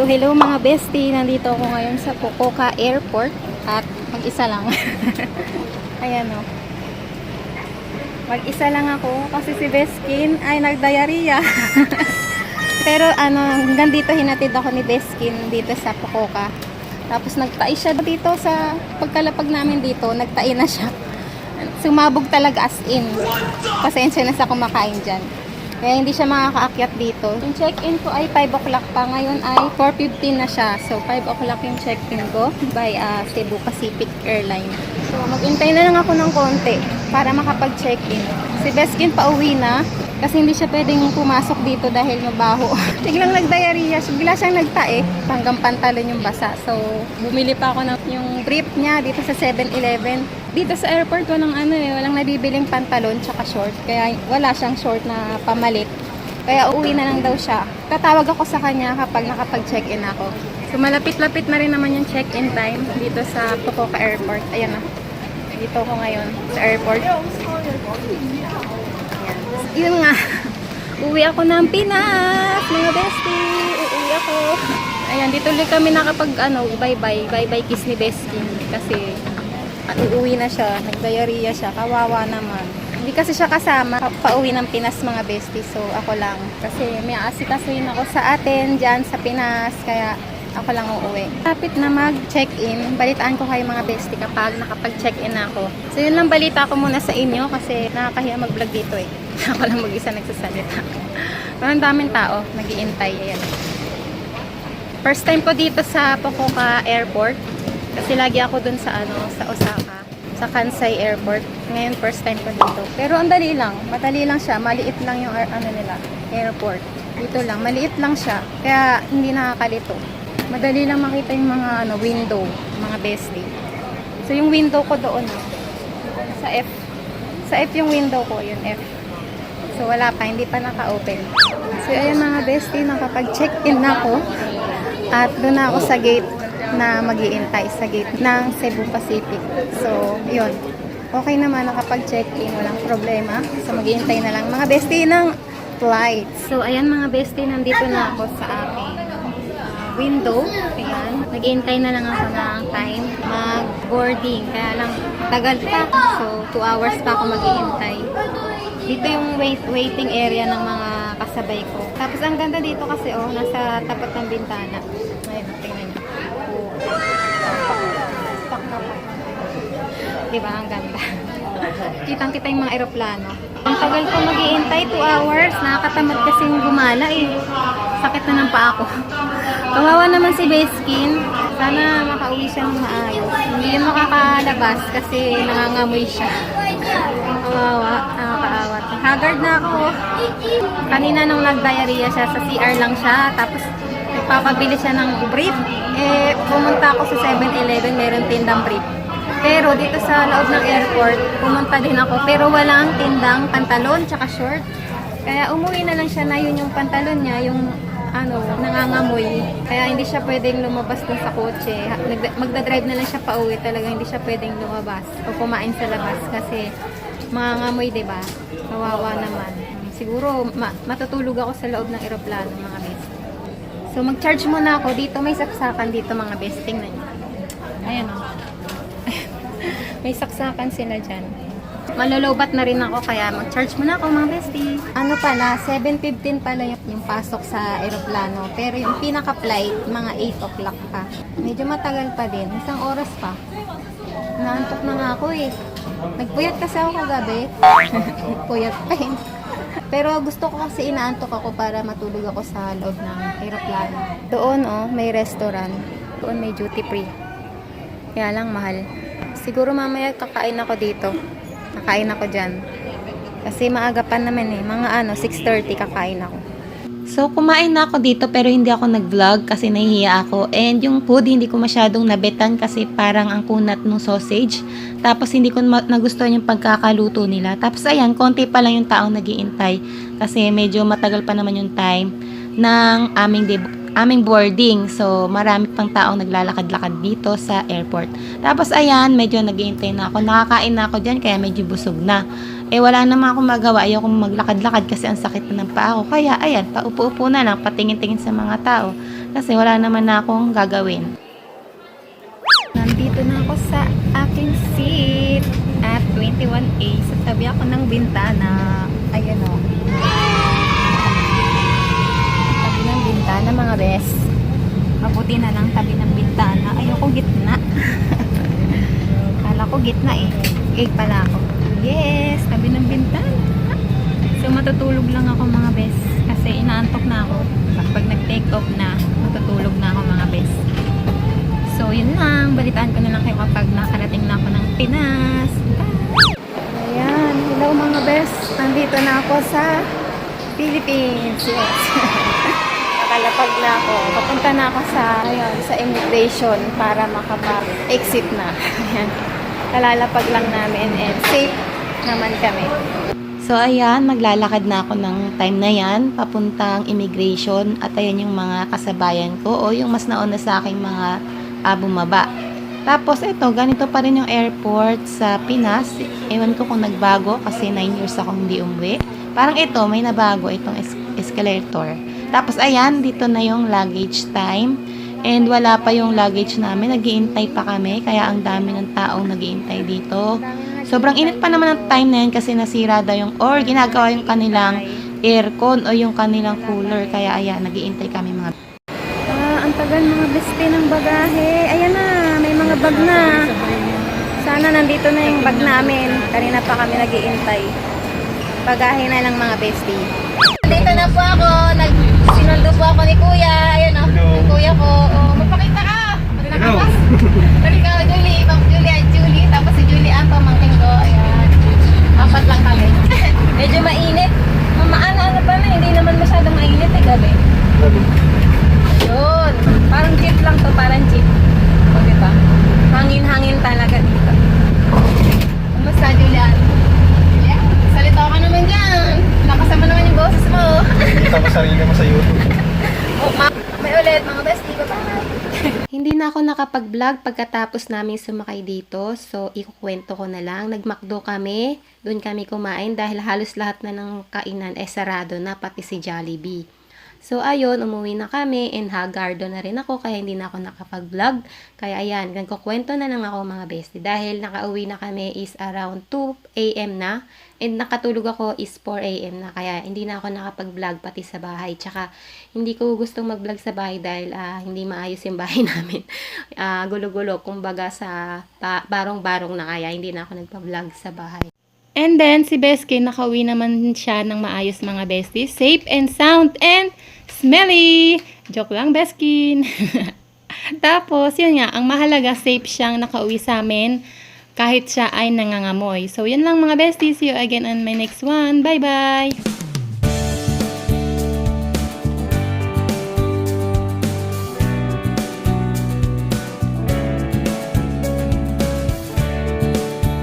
Hello, hello mga bestie. Nandito ako ngayon sa Fukuoka Airport at mag-isa lang. Ayan o. Mag-isa lang ako kasi si Beskin ay nagdiarrhea. Pero ano, hanggang dito hinatid ako ni Beskin dito sa Fukuoka. Tapos nagtai siya dito sa pagkalapag namin dito, nagtai na siya. Sumabog talaga as in. Pasensya na sa kumakain dyan. Kaya hindi siya makakaakyat dito. Yung check-in ko ay 5 o'clock pa. Ngayon ay 4.15 na siya. So, 5 o'clock yung check-in ko by ah, Cebu Pacific Airlines. So, mag-intay na lang ako ng konti para makapag-check-in. Si Beskin pa uwi na kasi hindi siya pwedeng pumasok dito dahil mabaho. Biglang nag-diarrhea siya. Bigla siyang nagtae. Hanggang pantalon yung basa. So, bumili pa ako ng yung brief niya dito sa 7-Eleven. Dito sa airport, walang ano eh, walang nabibiling pantalon tsaka short. Kaya wala siyang short na pamalit. Kaya uwi na lang daw siya. Tatawag ako sa kanya kapag nakapag-check-in ako. So, malapit-lapit na rin naman yung check-in time dito sa Fukuoka Airport. Ayan na. Dito ako ngayon sa airport. Yun nga. Uwi ako ng Pinas, mga bestie. Uuwi ako. Ayan, dito ulit kami nakapag ano, bye-bye. Bye-bye kiss ni Bestie. Kasi ah, uuwi na siya. Nag-diarrhea siya. Kawawa naman. Hindi kasi siya kasama. Pa- Pauwi ng Pinas mga bestie. So, ako lang. Kasi may asikasuhin ako sa atin dyan sa Pinas. Kaya ako lang uuwi. Kapit na mag-check-in, balitaan ko kayo mga bestie kapag nakapag-check-in na ako. So yun lang balita ko muna sa inyo kasi nakakahiya mag-vlog dito eh. Ako lang mag-isa nagsasalita. Pero ang daming tao, nag-iintay. Ayan. First time ko dito sa Fukuoka Airport kasi lagi ako dun sa ano, sa Osaka, sa Kansai Airport. Ngayon first time ko dito. Pero ang dali lang, madali lang siya, maliit lang yung ano nila, airport. Dito lang, maliit lang siya. Kaya hindi nakakalito. Madali lang makita yung mga ano, window, mga bestie. So yung window ko doon, ah, sa F. Sa F yung window ko, yun F. So wala pa, hindi pa naka-open. So ayun mga bestie, nakapag-check-in na ako. At doon na ako sa gate na mag sa gate ng Cebu Pacific. So, yun. Okay naman, nakapag-check-in, walang problema. So, mag na lang mga bestie ng flight. So, ayan mga bestie, nandito na ako sa aking window. Ayan. Nag-iintay na lang ako ng time mag-boarding. Kaya lang, tagal pa. So, 2 hours pa ako mag-iintay. Dito yung wait waiting area ng mga kasabay ko. Tapos ang ganda dito kasi oh, nasa tapat ng bintana. Ayun, tingnan niyo. Oh. Stock na pa. Diba? Ang ganda. Kitang-kita yung mga eroplano. Ang tagal ko mag-iintay, 2 hours. Nakakatamad kasi yung gumala eh. Sakit na ng paa ko. Kawawa naman si Beskin. Sana makauwi siya ng maayos. Hindi yun makakalabas kasi nangangamoy siya. Kawawa. Haggard na ako. Kanina nung nag-diarrhea siya, sa CR lang siya. Tapos nagpapabili siya ng brief. Eh, pumunta ako sa 7-Eleven, meron tindang brief. Pero dito sa loob ng airport, pumunta din ako. Pero walang tindang pantalon tsaka short. Kaya umuwi na lang siya na yun yung pantalon niya, yung ano, nangangamoy. Kaya hindi siya pwedeng lumabas dun sa kotse. Magdadrive na lang siya pa uwi. Talaga hindi siya pwedeng lumabas o kumain sa labas kasi mangangamoy, di ba? Kawawa naman. Siguro ma- matutulog ako sa loob ng eroplano, mga best. So mag-charge muna ako. Dito may saksakan dito, mga best. Tingnan niyo. Ayan o. may saksakan sila dyan. Malolobat na rin ako kaya mag-charge muna ako mga bestie. Ano pala, 7.15 pala yung, yung pasok sa aeroplano. Pero yung pinaka-flight, mga 8 o'clock pa. Medyo matagal pa din. Isang oras pa. Naantok na nga ako eh. Nagpuyat kasi ako kagabi. Nagpuyat pa eh. Pero gusto ko kasi inaantok ako para matulog ako sa loob ng aeroplano. Doon oh, may restaurant. Doon may duty free. Kaya lang mahal. Siguro mamaya kakain ako dito. Kakain ako dyan. Kasi maaga pa naman eh. Mga ano, 6.30 kakain ako. So, kumain na ako dito pero hindi ako nag-vlog kasi nahihiya ako. And yung food, hindi ko masyadong nabetan kasi parang ang kunat ng sausage. Tapos, hindi ko nagustuhan yung pagkakaluto nila. Tapos, ayan, konti pa lang yung taong nagiintay kasi medyo matagal pa naman yung time ng aming deb- aming boarding. So, marami pang taong naglalakad-lakad dito sa airport. Tapos, ayan, medyo naghihintay na ako. Nakakain na ako dyan, kaya medyo busog na. Eh, wala naman akong magawa. Ayaw kong maglakad-lakad kasi ang sakit na ng paa ko. Kaya, ayan, paupo-upo na lang, patingin-tingin sa mga tao. Kasi wala naman na akong gagawin. Nandito na ako sa aking seat at 21A. Sa tabi ako ng bintana. Ayan o. Tabi bintana mga bes. Mabuti na lang tabi ng bintana. Ayoko gitna. Kala ko gitna eh. Gate pala ako. Yes! Tabi ng bintana. So matutulog lang ako mga bes. Kasi inaantok na ako. Pag nag-take off na, matutulog na ako mga bes. So, yun lang. Balitaan ko na lang kayo kapag nakarating na ako ng Pinas. Ayan. Hello mga best. Nandito na ako sa Philippines. Yes. Nakalapag na ako. Papunta na ako sa, ayun, sa immigration para makapag-exit na. Ayan. Kalalapag lang namin and safe naman kami. So ayan, maglalakad na ako ng time na yan, papuntang immigration at ayan yung mga kasabayan ko o yung mas nauna sa aking mga ah, bumaba. Tapos ito, ganito pa rin yung airport sa Pinas. Ewan ko kung nagbago kasi 9 years akong hindi umuwi. Parang ito, may nabago itong es- escalator. Tapos ayan, dito na yung luggage time. And wala pa yung luggage namin, nagiintay pa kami. Kaya ang dami ng taong nagiintay dito. Sobrang init pa naman ng time na yan kasi nasira daw yung or ginagawa yung kanilang aircon o yung kanilang cooler. Kaya ayan, nagiintay kami mga Ah, ang tagal mga beste ng bagahe. Ayan na, may mga bag na. Sana nandito na yung bag namin. Kanina pa kami nagiintay. Bagahe na lang mga beste. Dito na po ako. Medyo mainit. Mamaan ano pa na. Hindi naman masyadong mainit eh gabi. Yun. Parang jeep lang to, parang jeep. O, diba? Hangin-hangin talaga dito. Kumusta, Julian? Yeah. Salita ka naman dyan. Nakasama naman yung boses mo. Kita mo sarili mo sa YouTube. oh, ma may ulit, mga bestie. Bye-bye. Hindi na ako nakapag-vlog pagkatapos namin sumakay dito. So, ikukwento ko na lang. Nagmakdo kami. Doon kami kumain dahil halos lahat na ng kainan ay sarado na, pati si Jollibee. So, ayun, umuwi na kami and hagardo na rin ako kaya hindi na ako nakapag-vlog. Kaya ayan, nagkukwento na lang ako mga bestie. Dahil nakauwi na kami is around 2 a.m. na and nakatulog ako is 4 a.m. na. Kaya hindi na ako nakapag-vlog pati sa bahay. Tsaka hindi ko gustong mag-vlog sa bahay dahil ah, hindi maayos yung bahay namin. Ah, gulo-gulo, kumbaga sa ba- barong-barong na kaya hindi na ako nagpa-vlog sa bahay. And then, si Beskin, nakauwi naman siya ng maayos mga besties. Safe and sound and smelly! Joke lang, Beskin. Tapos, yun nga, ang mahalaga, safe siyang nakauwi sa amin kahit siya ay nangangamoy. So, yun lang mga besties. See you again on my next one. Bye-bye!